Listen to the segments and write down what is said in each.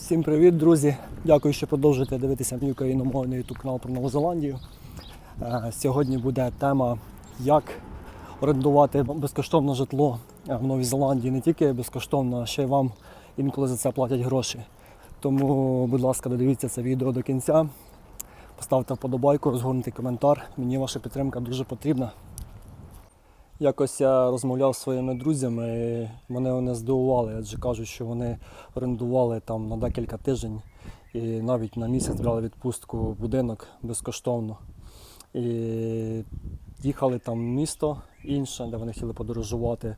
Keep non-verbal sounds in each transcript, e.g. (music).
Всім привіт, друзі! Дякую, що продовжуєте дивитися мій україномовний YouTube канал про Нову Зеландію. Е, Сьогодні буде тема, як орендувати безкоштовне житло е, в Новій Зеландії. Не тільки безкоштовно, а ще й вам інколи за це платять гроші. Тому, будь ласка, додивіться це відео до кінця. Поставте вподобайку, розгорнутий коментар. Мені ваша підтримка дуже потрібна. Якось я розмовляв зі своїми друзями, і мене вони здивували, адже кажуть, що вони орендували там на декілька тижнів і навіть на місяць брали відпустку будинок безкоштовно. І їхали там в місто інше, де вони хотіли подорожувати,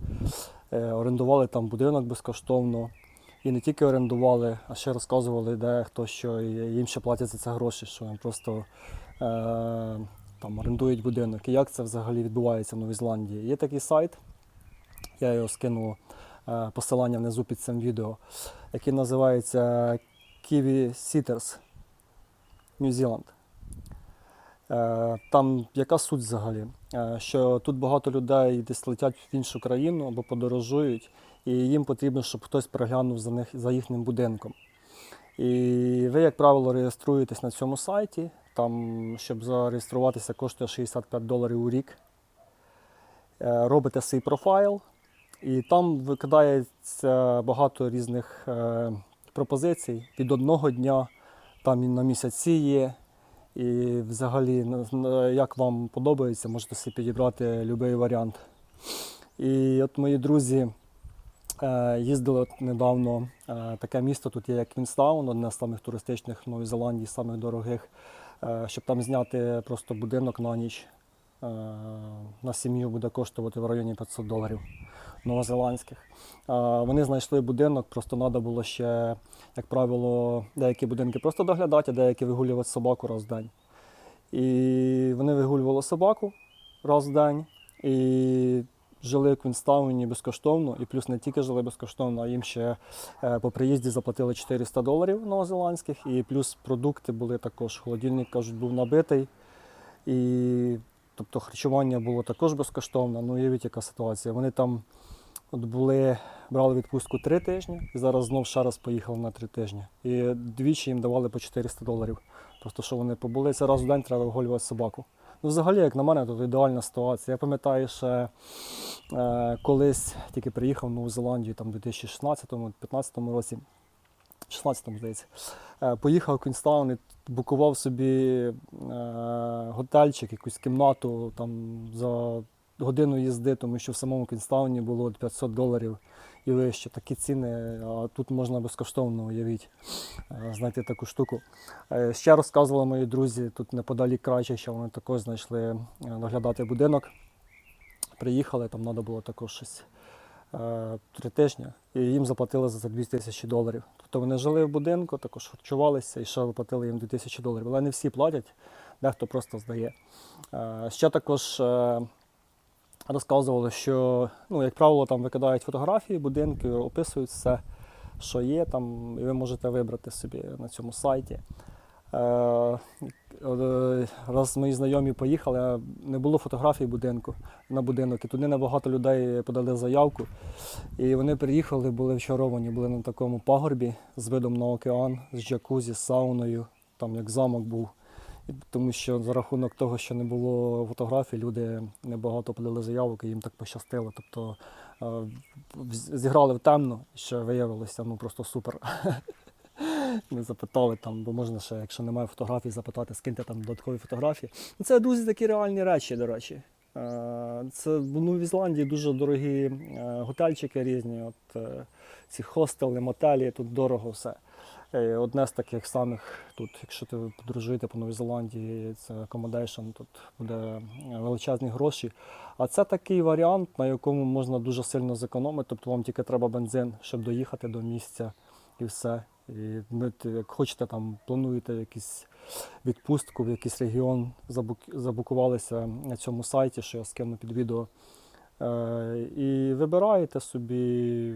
е, орендували там будинок безкоштовно. І не тільки орендували, а ще розказували, де хто що, їм ще платять за це гроші, що їм просто е, там орендують будинок. І як це взагалі відбувається в Новій Зеландії? Є такий сайт, я його скину е, посилання внизу під цим відео, який називається Kiwi Sitters New Zealand. Е, Там яка суть взагалі? Е, Що тут багато людей десь летять в іншу країну або подорожують, і їм потрібно, щоб хтось приглянув за них за їхнім будинком. І ви, як правило, реєструєтесь на цьому сайті. Там, щоб зареєструватися, коштує 65 доларів у рік. Е, Робите свій профайл, і там викидається багато різних е, пропозицій від одного дня, там і на місяці є. І взагалі, як вам подобається, можете собі підібрати будь-який варіант. І от мої друзі їздили от недавно е, таке місто, тут є як Квінстаун, одне з самих туристичних в Новій Зеландії, самих дорогих, е, щоб там зняти просто будинок на ніч. Е, на сім'ю буде коштувати в районі 500 доларів новозеландських. Е, Вони знайшли будинок, просто треба було ще, як правило, деякі будинки просто доглядати, а деякі вигулювати собаку раз в день. І вони вигулювали собаку раз в день і жили в Квінстауні безкоштовно. І плюс не тільки жили безкоштовно, а їм ще е, по приїзді заплатили 400 доларів новозеландських. І плюс продукти були також. Холодильник, кажуть, був набитий. І тобто харчування було також безкоштовно. Ну, уявіть, яка ситуація. Вони там от були, брали відпустку три тижні і зараз знов ще раз поїхали на три тижні. І двічі їм давали по 400 доларів. Просто що вони побули, це раз в день треба вигулювати собаку. Ну, взагалі, як на мене, тут ідеальна ситуація. Я пам'ятаю, ще е, колись тільки приїхав в Нову Зеландію там, у 2016-2015 році. 16-му, здається. Е, Поїхав в Квінстаун і букував собі е, готельчик, якусь кімнату там за годину їзди, тому що в самому Квінстауні було 500 доларів і вище. Такі ціни, а тут можна безкоштовно уявіть, е, знайти таку штуку. Е, Ще розказували мої друзі, тут неподалік краще, що вони також знайшли е, доглядати будинок. Приїхали, там треба було також щось е, три тижні, і їм заплатили за це 2 тисячі доларів. Тобто вони жили в будинку, також харчувалися і ще заплатили їм 2 тисячі доларів. Але не всі платять, дехто просто здає. Е, Ще також е, розказували, що, ну, як правило, там викидають фотографії, будинки, описують все, що є там, і ви можете вибрати собі на цьому сайті. Е, е, Раз мої знайомі поїхали, не було фотографій будинку на будинок, і туди небагато людей подали заявку. І вони приїхали, були вчаровані, були на такому пагорбі з видом на океан, з джакузі, з сауною, там як замок був. Тому що за рахунок того, що не було фотографій, люди небагато подали заявок і їм так пощастило. Тобто е, зіграли в темно, що виявилося ну просто супер. (laughs) Ми запитали там, бо можна ще, якщо немає фотографій, запитати, скиньте там додаткові фотографії. Ну, Це друзі такі реальні речі, до речі. Е, Це в Новій Зеландії дуже дорогі е, готельчики різні, от ці хостели, мотелі, тут дорого все. Е, Одне з таких самих тут, якщо ти подорожуєте по Новій Зеландії, це accommodation, тут буде е, величезні гроші. А це такий варіант, на якому можна дуже сильно зекономити. Тобто вам тільки треба бензин, щоб доїхати до місця і все. І ми, як хочете, там плануєте якусь відпустку в якийсь регіон, забукувалися на цьому сайті, що я скину під відео. Е, і вибираєте собі,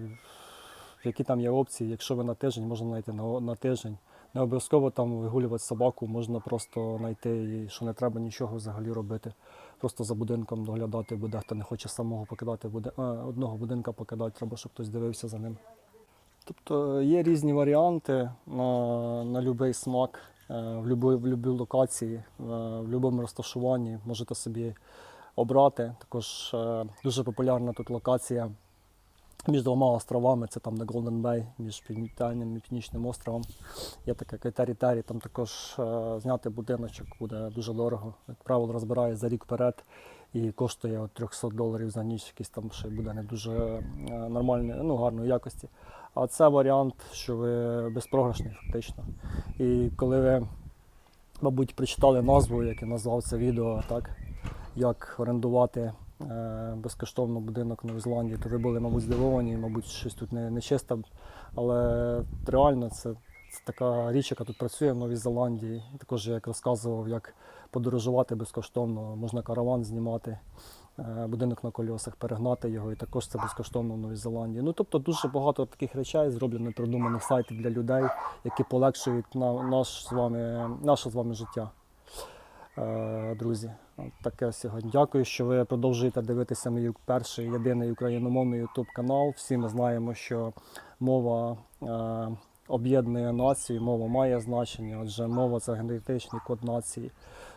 які там є опції. Якщо ви на тиждень, можна знайти на, на тиждень. Не обов'язково там вигулювати собаку, можна просто знайти, і що не треба нічого взагалі робити. Просто за будинком доглядати, бо дехто не хоче самого покидати буде, а, одного будинка покидати, треба, щоб хтось дивився за ним. Тобто є різні варіанти на, на будь-який смак, е, в будь-якій локації, е, в будь-якому розташуванні можете собі обрати. Також е, дуже популярна тут локація між двома островами, це там на Golden Bay, між Північним і Північним островом. Є таке Кайтері-Тері, там також е, зняти будиночок буде дуже дорого. Як правило, розбирає за рік вперед і коштує от 300 доларів за ніч, якийсь там ще буде не дуже е, нормальної, ну, гарної якості. А це варіант, що ви безпрограшний фактично. І коли ви, мабуть, прочитали назву, як я назвав це відео, так, як орендувати безкоштовно будинок в Новій Зеландії, то ви були, мабуть, здивовані, мабуть, щось тут не, не чисто. Але реально це, це така річ, яка тут працює в Новій Зеландії. Також як розказував, як подорожувати безкоштовно, можна караван знімати, е, будинок на кольосах, перегнати його, і також це безкоштовно в Новій Зеландії. Ну тобто дуже багато таких речей зроблено, придуманих сайтів для людей, які полегшують на, наш з вами, наше з вами життя. Е, Друзі, таке сьогодні. Дякую, що ви продовжуєте дивитися мій перший єдиний україномовний YouTube канал. Всі ми знаємо, що мова е, об'єднує націю, мова має значення, адже мова це генетичний код нації.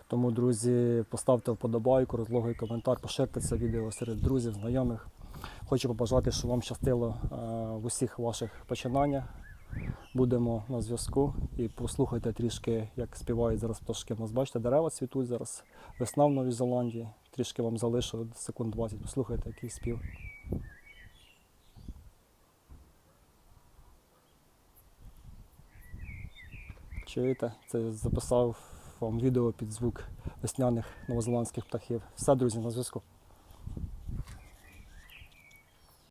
Тому, друзі, поставте вподобайку, розлогий коментар, поширте це відео серед друзів, знайомих. Хочу побажати, щоб вам щастило е, в усіх ваших починаннях. Будемо на зв'язку і послухайте трішки, як співають зараз пташки. У нас бачите, дерева цвітуть зараз. Весна в Новій Зеландії. Трішки вам залишу секунд 20. Послухайте, який спів. Чуєте? Це записав вам відео під звук весняних новозеландських птахів. Все, друзі, на зв'язку.